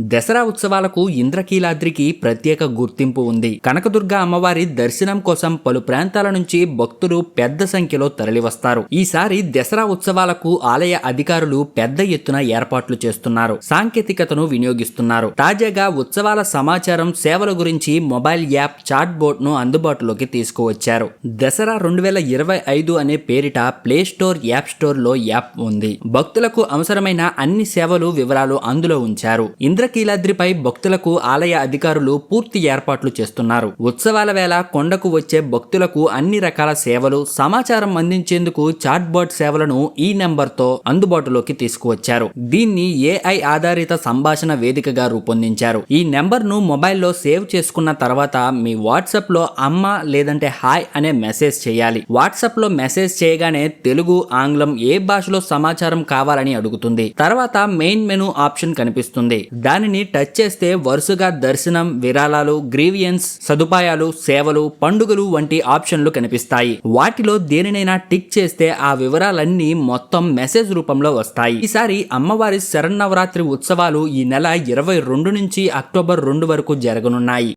దసరా ఉత్సవాలకు ఇంద్రకీలాద్రికి ప్రత్యేక గుర్తింపు ఉంది. కనకదుర్గ అమ్మవారి దర్శనం కోసం పలు ప్రాంతాల నుంచి భక్తులు పెద్ద సంఖ్యలో తరలివస్తారు. ఈసారి దసరా ఉత్సవాలకు ఆలయ అధికారులు పెద్ద ఎత్తున ఏర్పాట్లు చేస్తున్నారు. సాంకేతికతను వినియోగిస్తున్నారు. తాజాగా ఉత్సవాల సమాచారం సేవల గురించి మొబైల్ యాప్ చాట్ బోర్డ్ను అందుబాటులోకి తీసుకువచ్చారు. దసరా రెండు వేల ఇరవై ఐదు అనే పేరిట ప్లే స్టోర్ యాప్ స్టోర్లో యాప్ ఉంది. భక్తులకు అవసరమైన అన్ని సేవలు వివరాలు అందులో ఉంచారు. ఇంద్ర ఇంద్రకీలాద్రిపై భక్తులకు ఆలయ అధికారులు పూర్తి ఏర్పాట్లు చేస్తున్నారు. ఉత్సవాల వేళ కొండకు వచ్చే భక్తులకు అన్ని రకాల సేవలు సమాచారం అందించేందుకు చాట్ సేవలను ఈ నెంబర్తో అందుబాటులోకి తీసుకువచ్చారు. దీన్ని ఏఐ ఆధారిత సంభాషణ వేదికగా రూపొందించారు. ఈ నెంబర్ను మొబైల్లో సేవ్ చేసుకున్న తర్వాత మీ వాట్సాప్లో అమ్మ లేదంటే హాయ్ అనే మెసేజ్ చేయాలి. వాట్సాప్లో మెసేజ్ చేయగానే తెలుగు ఆంగ్లం ఏ భాషలో సమాచారం కావాలని అడుగుతుంది. తర్వాత మెయిన్ మెనూ ఆప్షన్ కనిపిస్తుంది. దానిని టచ్ చేస్తే వరుసగా దర్శనం విరాళాలు గ్రీవియన్స్ సదుపాయాలు సేవలు పండుగలు వంటి ఆప్షన్లు కనిపిస్తాయి. వాటిలో దేనినైనా టిక్ చేస్తే ఆ వివరాలన్నీ మొత్తం మెసేజ్ రూపంలో వస్తాయి. ఈసారి అమ్మవారి శరన్నవరాత్రి ఉత్సవాలు ఈ నెల ఇరవై రెండు నుంచి అక్టోబర్ రెండు వరకు జరగనున్నాయి.